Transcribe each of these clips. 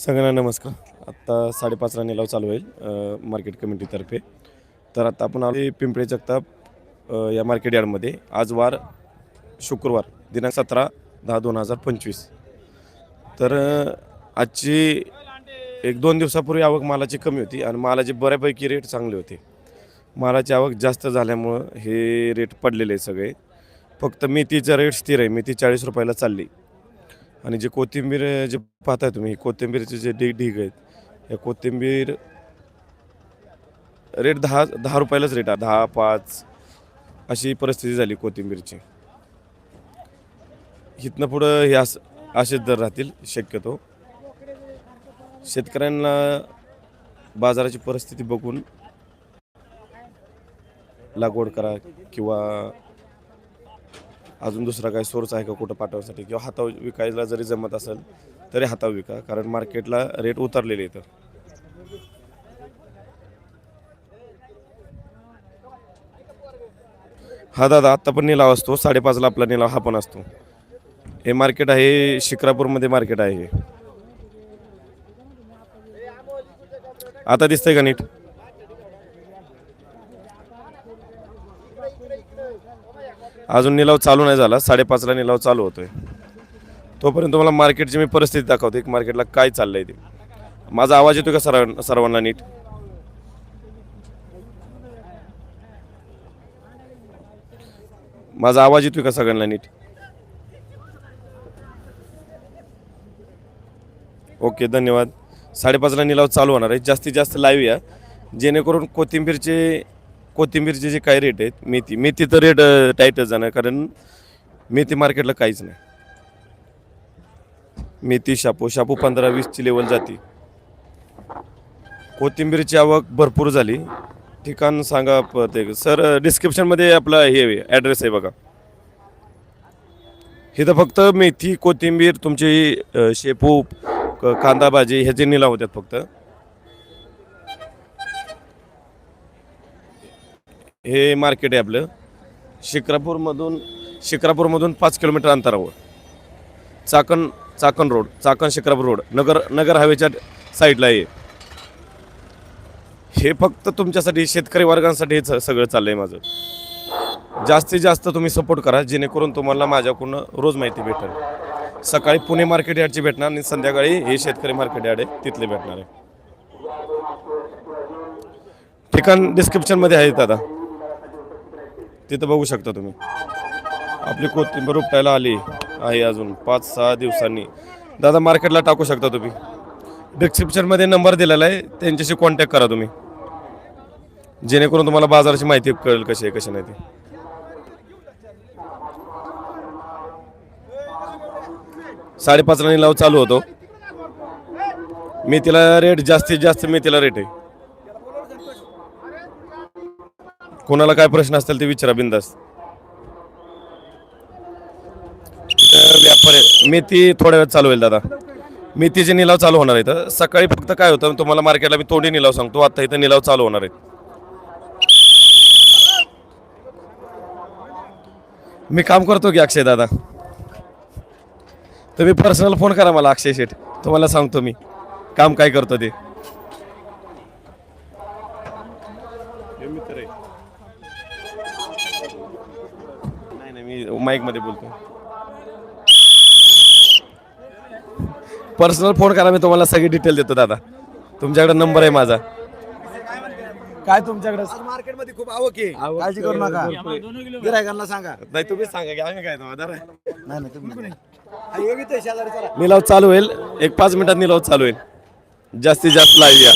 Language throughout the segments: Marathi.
सगळ्यांना नमस्कार. आत्ता साडेपाचला निलाव चालू होईल मार्केट कमिटीतर्फे तर आता आपण आलो पिंपळे जगताप या मार्केट यार्डमध्ये आज वार शुक्रवार दिनांक सतरा दहा दोन हजार पंचवीस. तर आजची एक दोन दिवसापूर्वी आवक मालाची कमी होती आणि मालाचे बऱ्यापैकी रेट चांगले होते. मालाची आवक जास्त झाल्यामुळं हे रेट पडलेले आहे सगळे. फक्त मेथीचा रेट स्थिर आहे मेथी चाळीस रुपयाला चालली. आणि जे कोथिंबीर जे पाहताय तुम्ही कोथिंबीरचे जे ढीग ढीग आहेत या कोथिंबीर रेट दहा दहा रुपयालाच रेट आहे. दहा पाच अशी परिस्थिती झाली कोथिंबीरची. इथनं पुढं हे अस असेच दर राहतील शक्यतो. शेतकऱ्यांना बाजाराची परिस्थिती बघून लागवड करा किंवा अजून दुसरा काही सोर्स आहे का कुठं पाठवण्यासाठी किंवा हाताव विकायला जरी जमत असेल तरी हाताव विका कारण मार्केटला रेट उतरलेले इथं हा दादा आत्ता पण निलाव असतो. साडेपाचला आपला निलाव हा पण असतो. हे मार्केट आहे शिक्रापूरमध्ये मार्केट आहे हे. आता दिसतंय का नीट? अजून निलाव चालू नाही झाला. साडेपाचला निलाव चालू होतोय. तोपर्यंत तुम्हाला मार्केटची मी परिस्थिती दाखवते. एक मार्केटला काय चाललंय ते. माझा आवाज येतोय का सर्व सर्वांना नीट? माझा आवाज येतोय का सगळ्यांना नीट? ओके धन्यवाद. साडेपाचला निलाव चालू होणार आहे. जास्तीत जास्त लाईव्ह या. जेणेकरून कोथिंबीरचे कोथिंबीरचे जे काही रेट आहेत मेथी मेथी तर रेट टाईटच जाणार कारण मेथी मार्केटला काहीच नाही. मेथी शापू शापू पंधरा वीसची लेवल जाते. कोथिंबीरची आवक भरपूर झाली. ठिकाण सांगा ते सर डिस्क्रिप्शनमध्ये आपला हे ॲड्रेस आहे बघा. इथं फक्त मेथी कोथिंबीर तुमची शेपू कांदा भाजी ह्याचे निलाव होतात फक्त. हे मार्केट आहे आपलं. शिक्रापूरमधून शिक्रापूरमधून पाच किलोमीटर अंतरावर. चाकण चाकण रोड चाकण शिक्रापूर रोड नगर नगर हवेच्या साईडला आहे हे. फक्त तुमच्यासाठी शेतकरी वर्गांसाठी हे स- सगळं चाललंय माझं. जास्तीत जास्त तुम्ही सपोर्ट करा जेणेकरून तुम्हाला माझ्याकडून रोज माहिती भेटेल. सकाळी पुणे मार्केट यार्डची भेटणार आणि संध्याकाळी हे शेतकरी मार्केट यार्ड आहे तिथले भेटणार आहे. ठिकाण डिस्क्रिप्शनमध्ये आहे दादा तिथं बघू शकता तुम्ही. आपली कोथिंबीर उपटायला आली आहे अजून पाच सहा दिवसांनी. दादा मार्केटला टाकू शकता तुम्ही. डिस्क्रिप्शनमध्ये नंबर दिलेला आहे. त्यांच्याशी कॉन्टॅक्ट करा तुम्ही. जेणेकरून तुम्हाला बाजाराची माहिती कळेल कशी आहे कशी नाही ती. साडेपाचला निलाव चालू होतो. मेथीला रेट जास्तीत जास्त मेथीला रेट आहे. कोणाला काय प्रश्न असतील ते विचारा बिंदास. व्यापारी मेथी थोड्या वेळ चालू होईल दादा. मेथीचे निलाव चालू होणार आहेत. सकाळी फक्त काय होतं तुम्हाला मार्केटला मी तोंडी निलाव सांगतो आता इथं निलाव चालू होणार आहेत. मी काम करतो की अक्षय दादा. तुम्ही पर्सनल फोन करा मला अक्षय शेठ. तुम्हाला सांगतो मी काम काय करतो ते. नाही नाही मी माईकमध्ये बोलतो. पर्सनल फोन करा मी तुम्हाला सगळी डिटेल देतो दादा. तुमच्याकडे नंबर आहे माझा. काय तुमच्याकडे? मार्केटमध्ये खूप आवक आहे. काळजी करू नका. गिरायकांना सांगा. नाही तुम्ही सांगा की आम्ही काय तुम्हाला नाही नाही तुम्ही हा. निलाव चालू. होईल. एक पाच मिनिटात निलाव चालू होईल. जास्तीत जास्त लाईव्ह या.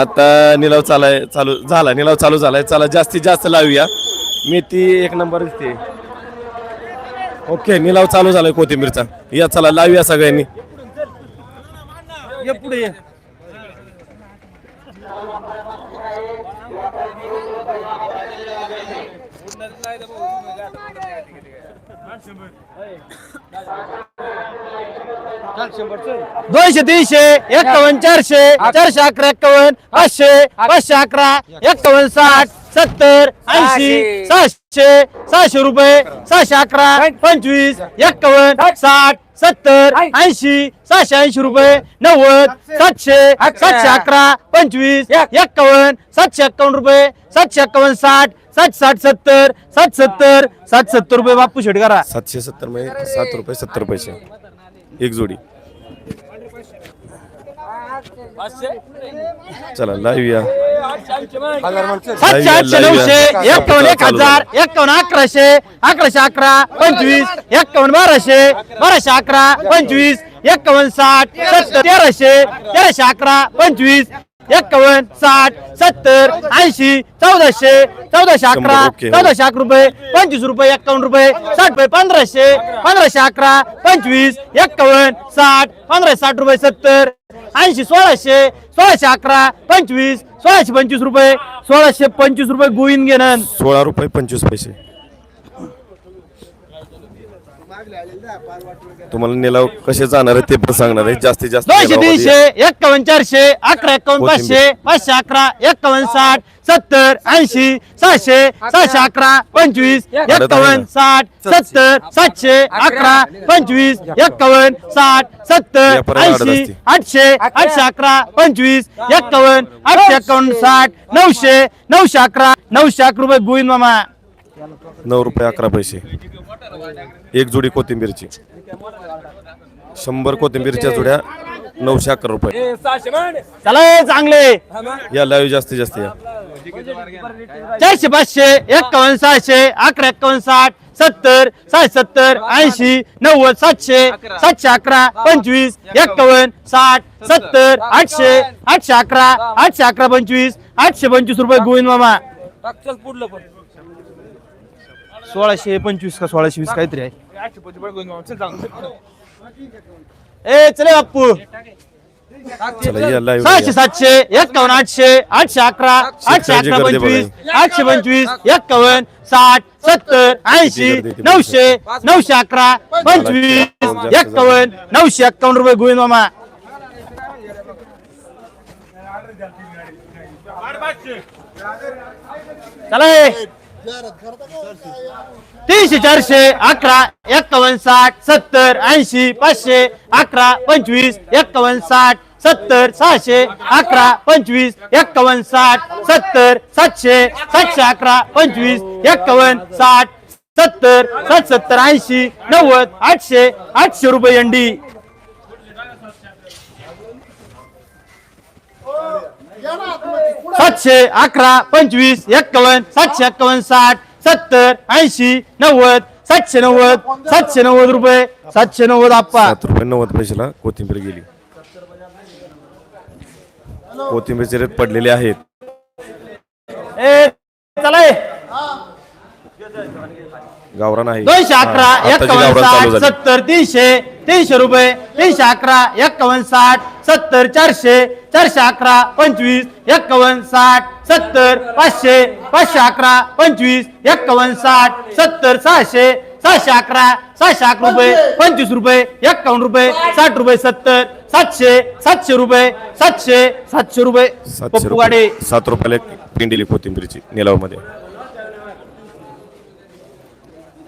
आता निलाव चालाय चालू झाला निलाव चालू झालाय. चला जास्तीत जास्त लावूया. मेथी एक नंबर दिसते ओके निलाव चालू झालाय कोथिंबीरचा. या चला लावूया सगळ्यांनी. ये पुढे ये. दोनशे तीनशे एक्कावन्न चारशे चारशे अकरा एक्कावन्न पाचशे पाचशे अकरा एक्कावन्न साठ सत्तर ऐंशी सहाशे सहाशे रुपये सहाशे अकरा पंचवीस एक्कावन्न साठ सत्तर ऐंशी सहाशे ऐंशी रुपये नव्वद सातशे सातशे अकरा पंचवीस एक्कावन्न सातशे एक्कावन्न रुपये सातशे एक्कावन्न साठ सात साठ सत्तर सात सत्तर सात सत्तर रुपये बापू शेट करा. सातशे सत्तर म्हणजे सात रुपये सत्तर पैसे. एक जोडी. चला लाईव्ह या. सातशे आठशे नऊशे एक्कावन्न एक हजार एक्कावन्न अकराशे अकराशे अकरा पंचवीस एक्कावन्न बाराशे बाराशे अकरा पंचवीस एक्कावन्न साठ सत्तर तेराशे तेराशे अकरा पंचवीस. एक्कावन्न साठ सत्तर ऐंशी चौदाशे चौदाशे अकरा. चौदाशे अकरा रुपये पंचवीस रुपये एक्कावन्न रुपये साठ रुपये पंधराशे पंधराशे अकरा पंचवीस एक्कावन्न साठ पंधराशे साठ रुपये सत्तर ऐंशी सोळाशे सोळाशे अकरा पंचवीस सोळाशे पंचवीस रुपये सोळाशे पंचवीस रुपये गोविंद घेणं सोळा रुपये पंचवीस पैसे तुम्हाला निलाव कसे जाणार आहे ते पण सांगणार आहे जास्तीत जास्त दोनशे तीनशे एक्कावन्न चारशे अकरा एक्कावन्न कोथिंबीर. पाचशे पाचशे अकरा एक्कावन्न साठ सत्तर ऐंशी सहाशे सहाशे अकरा पंचवीस एक्कावन्न साठ सत्तर. सातशे अकरा. पंचवीस एक्कावन्न साठ सत्तर ऐंशी असते. आठशे आठशे अकरा पंचवीस एक्कावन्न आठशे एक्कावन्न साठ नऊशे नऊशे अकरा नऊशे अकरा रुपये गोविंद मामा. नऊ रुपये अकरा पैसे. एक जोडी कोथिंबीरची. शंभर कोथिंबीरच्या जोड्या नऊशे अकरा रुपये. चला हे चांगले. या लाईव्ह जास्तीत जास्त या. चारशे पाचशे एक्कावन्न सहाशे अकरा एक्कावन्न साठ सत्तर सहाशे सत्तर ऐंशी नव्वद सातशे सातशे अकरा पंचवीस एक्कावन्न साठ सत्तर आठशे आठशे अकरा आठशे अकरा पंचवीस आठशे पंचवीस रुपये गोविंद मामा. सोळाशे पंचवीस का सोळाशे वीस काहीतरी आहे. ए चले बाप्पू. चला या लाईव्ह सहाशे सातशे एक्कावन्न आठशे आठशे अकरा आठशे अकरा गर्दी पंचवीस. आठशे पंचवीस एक्कावन्न साठ सत्तर ऐंशी गर्दी नऊशे नऊशे अकरा पंचवीस जास्त एक्कावन्न नऊशे एक्कावन्न रुपये गोविंद मामा. चला हे. तीनशे चारशे अकरा एक्कावन्न साठ सत्तर ऐंशी पाचशे अकरा पंचवीस एक्कावन्न साठ सत्तर सहाशे अकरा पंचवीस एक्कावन्न साठ सत्तर सातशे सातशे अकरा पंचवीस एक्कावन्न साठ सत्तर सात सत्तर ऐंशी नव्वद आठशे आठशे रुपये अंडी सातशे अकरा पंचवीस एक्कावन्न सातशे एक्कावन्न साठ सत्तर ऐंशी नव्वद सातशे नव्वद सातशे नव्वद रुपये सातशे नव्वद आप्पा. सात रुपये नव्वद पैशाला कोथिंबीर गेली. कोथिंबीरचे रेट पडलेले आहेत. ए चला ए. गावरान आहे. दोनशे अकरा आताची एक्कावन्न गावरान चालू साठ झाली. सत्तर तीनशे तीनशे रुपये तीनशे अकरा एक्कावन्न साठ सत्तर चारशे चारशे अकरा पंचवीस एक्कावन्न साठ सत्तर पाचशे पाचशे अकरा पंचवीस एक्कावन्न साठ सत्तर सहाशे सहाशे अकरा सहाशे अकरा रुपये पंचवीस. रुपये एक्कावन्न रुपये साठ रुपये सत्तर सातशे सातशे रुपये सातशे सातशे रुपये. सातशे पप्पू गाडे. रुपये. सात रुपयाला एक पिंडिली कोथिंबीरची निलावामध्ये.